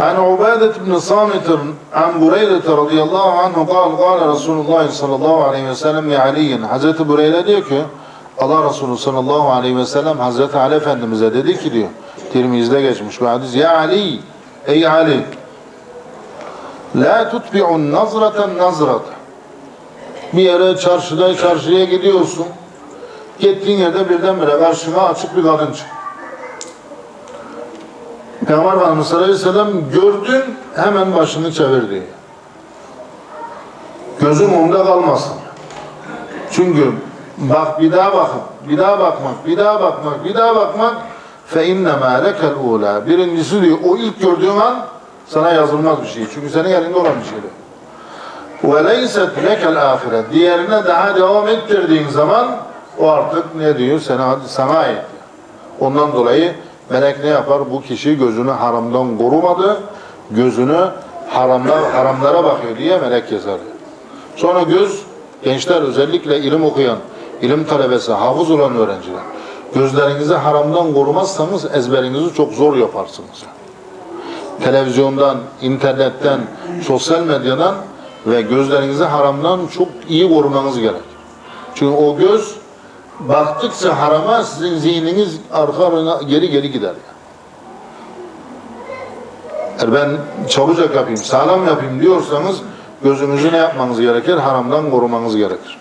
عن عبادة بن صامت عن بريدة رضي الله عنه قال قال رسول الله صلى الله عليه وسلم لعلي Hazreti Bureyde diyor ki Allah Resulü sallallahu aleyhi ve sellem Hazreti Ali Efendimiz'e dedi ki diyor Tirmiz'de geçmiş bu hadis Ya Ali ey Ali La tutbi'un nazraten nazrat Bir yere çarşıda çarşıya gidiyorsun Gittiğin yerde birdenbire karşına açık bir kadın çık. Peygamber Efendimiz sallallahu aleyhi ve sellem gördün hemen başını çevir diyor. Gözüm onda kalmasın. Çünkü bak bir daha bakın, bir daha bakmak, bir daha bakmak, bir daha bakmak fe innemâ lekel ûlâ. Birincisi diyor o ilk gördüğün an sana yazılmaz bir şey. Çünkü senin elinde olan bir şeydi. Ve leyset lekel ahiret. Diğerine daha devam ettirdiğin zaman o artık ne diyor? Sana, sana ait. Ondan dolayı melek ne yapar? Bu kişi gözünü haramdan korumadı. Gözünü haramlar, haramlara bakıyor diye melek yazar. Sonra göz, gençler özellikle ilim okuyan, ilim talebesi, hafız olan öğrenciler. Gözlerinizi haramdan korumazsanız ezberinizi çok zor yaparsınız. Televizyondan, internetten, sosyal medyadan ve gözlerinizi haramdan çok iyi korumanız gerek. Çünkü o göz baktıkça harama sizin zihniniz arka geri geri gider. Eğer ben çabucak yapayım, sağlam yapayım diyorsanız gözünüzü ne yapmanız gerekir? Haramdan korumanız gerekir.